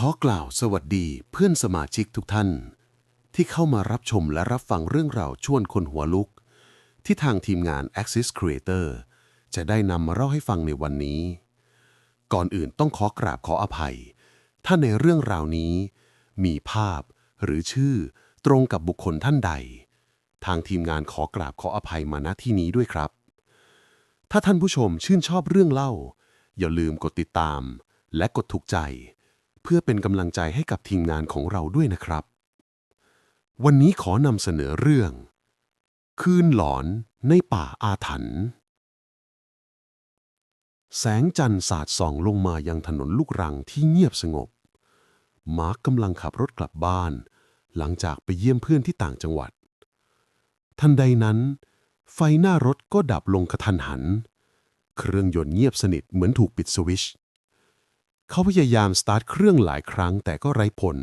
ขอกล่าวสวัสดีเพื่อนสมาชิกทุกท่าน ที่เข้ามารับชมและรับฟังเรื่องราวชวนคนหัวลุก ที่ทางทีมงาน Axis Creator จะได้นำมาเล่าให้ฟังในวันนี้ ก่อนอื่นต้องขอกราบขออภัย ถ้าในเรื่องราวนี้ มีภาพหรือชื่อตรงกับบุคคลท่านใด ทางทีมงานขอกราบขออภัยมาณที่นี้ด้วยครับ ถ้าท่านผู้ชมชื่นชอบเรื่องเล่า อย่าลืมกดติดตาม และกดถูกใจ เพื่อเป็นกำลังใจให้กับทีมงานของเราด้วยนะครับ วันนี้ขอนำเสนอเรื่อง คืนหลอนในป่าอาถรรพ์แสงจันทร์สาดส่องลงมายังถนนลูกรังที่เงียบสงบ มาร์กกำลังขับรถกลับบ้าน หลังจากไปเยี่ยมเพื่อนที่ต่างจังหวัด ทันใดนั้น ไฟหน้ารถก็ดับลงกระทันหัน เครื่องยนต์เงียบสนิทเหมือนถูกปิดสวิช เขาพยายามสตาร์ทเครื่องหลายครั้งแต่ก็ไร้ผล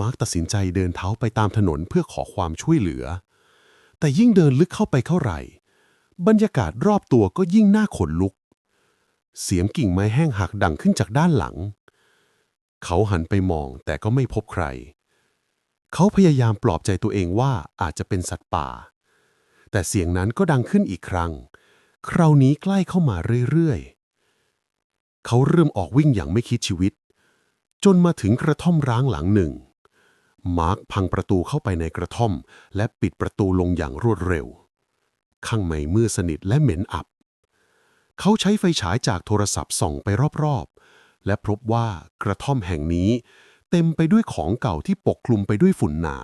มาร์กตัดสินใจเดินเท้าไปตามถนนเพื่อขอความช่วยเหลือ แต่ยิ่งเดินลึกเข้าไปเท่าไหร่ บรรยากาศรอบตัวก็ยิ่งน่าขนลุก เสียงกิ่งไม้แห้งหักดังขึ้นจากด้านหลัง เขาหันไปมองแต่ก็ไม่พบใคร เขาพยายามปลอบใจตัวเองว่าอาจจะเป็นสัตว์ป่า แต่เสียงนั้นก็ดังขึ้นอีกครั้ง คราวนี้ใกล้เข้ามาเรื่อยๆ เขาเริ่มออกวิ่งอย่างไม่คิดชีวิต จนมาถึงกระท่อมร้างหลังหนึ่ง มาร์คพังประตูเข้าไปในกระท่อม และปิดประตูลงอย่างรวดเร็ว ข้างในมืดสนิทและเหม็นอับ เขาใช้ไฟฉายจากโทรศัพท์ส่องไปรอบๆ และพบว่ากระท่อมแห่งนี้ เต็มไปด้วยของเก่าที่ปกคลุมไปด้วยฝุ่นหนา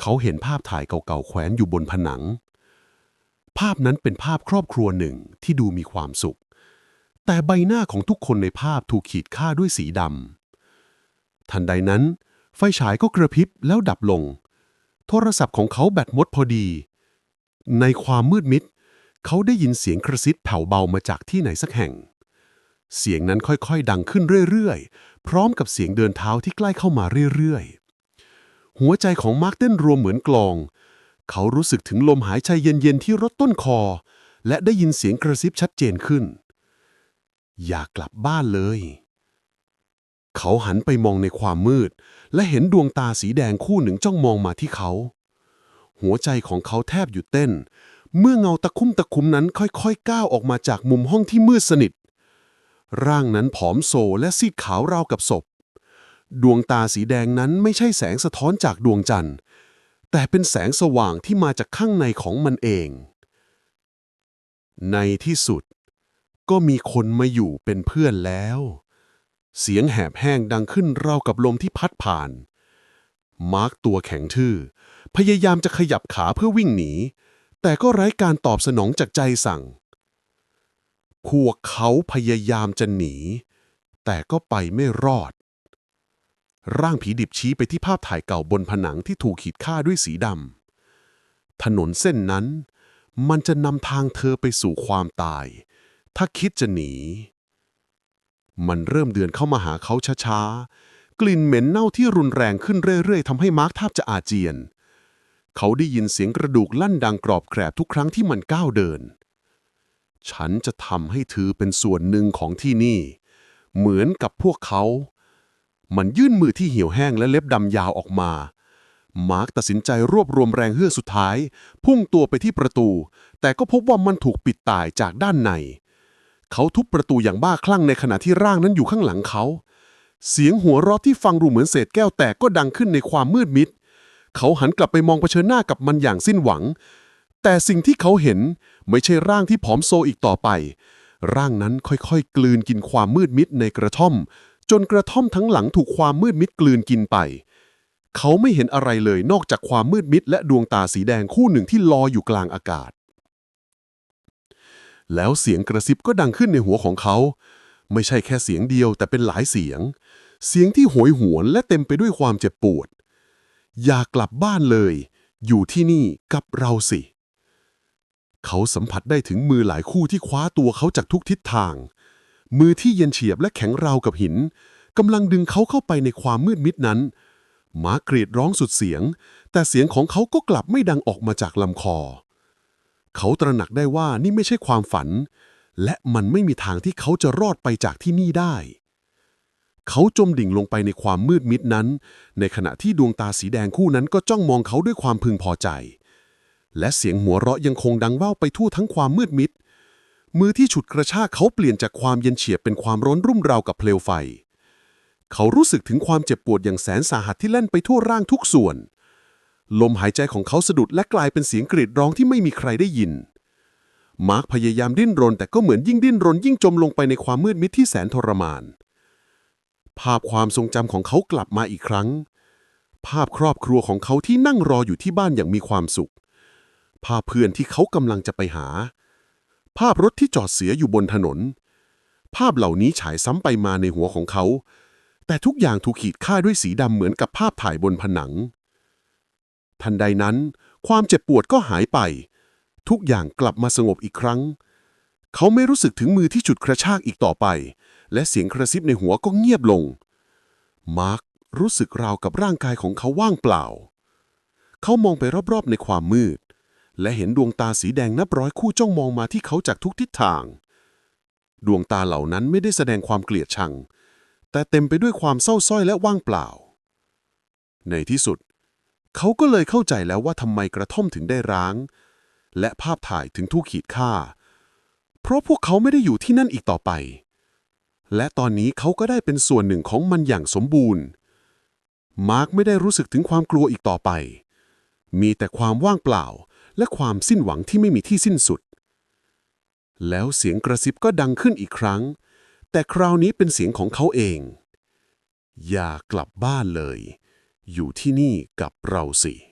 เขาเห็นภาพถ่ายเก่าๆแขวนอยู่บนผนัง ภาพนั้นเป็นภาพครอบครัวหนึ่งที่ดูมีความสุข แต่ใบหน้าของทุกคนในภาพถูกขีดค่าด้วยสีดำ ทันใดนั้น ไฟฉายก็กระพริบแล้วดับลง โทรศัพท์ของเขาแบตหมดพอดี ในความมืดมิด เขาได้ยินเสียงกระซิบแผ่วเบามาจากที่ไหนสักแห่ง เสียงนั้นค่อยๆ ดังขึ้นเรื่อยๆ พร้อมกับเสียงเดินเท้าที่ใกล้เข้ามาเรื่อยๆ หัวใจของมาร์คเต้นรวมเหมือนกลอง เขารู้สึกถึงลมหายใจเย็นๆที่รดต้นคอ และได้ยินเสียงกระซิบชัดเจนขึ้น อย่ากลับบ้านเลย เขาหันไปมองในความมืด และเห็นดวงตาสีแดงคู่หนึ่งจ้องมองมาที่เขา หัวใจของเขาแทบหยุดเต้น เมื่อเงาตะคุ่มตะคุ่มนั้นค่อยๆก้าวออกมาจากมุมห้องที่มืดสนิท ร่างนั้นผอมโซและซีดขาวราวกับศพ ดวงตาสีแดงนั้นไม่ใช่แสงสะท้อนจากดวงจันทร์ แต่เป็นแสงสว่างที่มาจากข้างในของมันเอง ในที่สุด ก็มีคนมาอยู่เป็นเพื่อนแล้ว เสียงแหบแห้งดังขึ้นราวกับลมที่พัดผ่าน มาร์กตัวแข็งทื่อ พยายามจะขยับขาเพื่อวิ่งหนี แต่ก็ไร้การตอบสนองจากใจสั่ง พวกเขาพยายามจะหนี แต่ก็ไปไม่รอด ร่างผีดิบชี้ไปที่ภาพถ่ายเก่าบนผนังที่ถูกขีดค่าด้วยสีดำ ถนนเส้นนั้นมันจะนำทางเธอไปสู่ความตาย ถ้าคิดจะหนี มันเริ่มเดือนเข้ามาหาเขาช้าๆ กลิ่นเหม็นเน่าที่รุนแรงขึ้นเรื่อยๆทำให้มาร์คแทบจะอาเจียน เขาได้ยินเสียงกระดูกลั่นดังกรอบแกรบทุกครั้งที่มันก้าวเดิน ฉันจะทำให้เธอเป็นส่วนหนึ่งของที่นี่ เหมือนกับพวกเขา มันยื่นมือที่เหี่ยวแห้งและเล็บดำยาวออกมามาร์คตัดสินใจรวบรวมแรงเฮือกสุดท้าย พุ่งตัวไปที่ประตู แต่ก็พบว่ามันถูกปิดตายจากด้านใน เขาทุบประตูอย่างบ้าคลั่งในขณะที่ร่างนั้นอยู่ข้างหลังเขา เสียงหัวเราะที่ฟังดูเหมือนเศษแก้วแตกก็ดังขึ้นในความมืดมิด เขาหันกลับไปมองเผชิญหน้ากับมันอย่างสิ้นหวัง แต่สิ่งที่เขาเห็นไม่ใช่ร่างที่ผอมโซอีกต่อไป ร่างนั้นค่อยๆ กลืนกินความมืดมิดในกระท่อม จนกระท่อมทั้งหลังถูกความมืดมิดกลืนกินไป เขาไม่เห็นอะไรเลยนอกจากความมืดมิดและดวงตาสีแดงคู่หนึ่งที่ลอยอยู่กลางอากาศ แล้วเสียงกระซิบก็ดังขึ้นในหัวของเขา ไม่ใช่แค่เสียงเดียวแต่เป็นหลายเสียง เสียงที่โหยหวนและเต็มไปด้วยความเจ็บปวด อย่ากลับบ้านเลย อยู่ที่นี่กับเราสิ เขาสัมผัสได้ถึงมือหลายคู่ที่คว้าตัวเขาจากทุกทิศทาง มือที่เย็นเฉียบและแข็งราวกับหินกำลังดึงเขาเข้าไปในความมืดมิดนั้นมากรีดร้องสุดเสียง แต่เสียงของเขาก็กลับไม่ดังออกมาจากลำคอ เขาตระหนักได้ว่านี่ไม่ใช่ความฝัน และมันไม่มีทางที่เขาจะรอดไปจากที่นี่ได้ เขาจมดิ่งลงไปในความมืดมิดนั้น ในขณะที่ดวงตาสีแดงคู่นั้นก็จ้องมองเขาด้วยความพึงพอใจ และเสียงหัวเราะยังคงดังว่าวไปทั่วทั้งความมืดมิด มือที่ฉุดกระชากเขาเปลี่ยนจากความเย็นเฉียบเป็นความร้อนรุ่มราวกับเปลวไฟ เขารู้สึกถึงความเจ็บปวดอย่างแสนสาหัสที่แล่นไปทั่วร่างทุกส่วน ลมหายใจของเขาสะดุดและกลายเป็นเสียงกรีดร้องที่ไม่มีใครได้ยิน มาร์คพยายามดิ้นรน แต่ก็เหมือนยิ่งดิ้นรนยิ่งจมลงไปในความมืดมิดที่แสนทรมาน ภาพความทรงจำของเขากลับมาอีกครั้ง ภาพครอบครัวของเขาที่นั่งรออยู่ที่บ้านอย่างมีความสุข ภาพเพื่อนที่เขากำลังจะไปหา ภาพรถที่จอดเสียอยู่บนถนน ภาพเหล่านี้ฉายซ้ำไปมาในหัวของเขา แต่ทุกอย่างถูกขีดค่าด้วยสีดำเหมือนกับภาพถ่ายบนผนัง ทันใดนั้น ความเจ็บปวดก็หายไป ทุกอย่างกลับมาสงบอีกครั้ง เขาไม่รู้สึกถึงมือที่ฉุดกระชากอีกต่อไป และเสียงกระซิบในหัวก็เงียบลง มาร์ครู้สึกราวกับร่างกายของเขาว่างเปล่า เขามองไปรอบๆในความมืด และเห็นดวงตาสีแดงนับร้อยคู่จ้องมองมาที่เขาจากทุกทิศทาง ดวงตาเหล่านั้นไม่ได้แสดงความเกลียดชัง แต่เต็มไปด้วยความเศร้าส้อยและว่างเปล่า ในที่สุด เขาก็เลยเข้าใจแล้วว่าทำไมกระท่อมถึงได้ร้าง และภาพถ่ายถึงถูกขีดค่า เพราะพวกเขาไม่ได้อยู่ที่นั่นอีกต่อไป และตอนนี้เขาก็ได้เป็นส่วนหนึ่งของมันอย่างสมบูรณ์ มาร์คไม่ได้รู้สึกถึงความกลัวอีกต่อไป มีแต่ความว่างเปล่า และความสิ้นหวังที่ไม่มีที่สิ้นสุด แล้วเสียงกระซิบก็ดังขึ้นอีกครั้ง แต่คราวนี้เป็นเสียงของเขาเอง อย่ากลับบ้านเลย อยู่ที่นี่กับเราสิ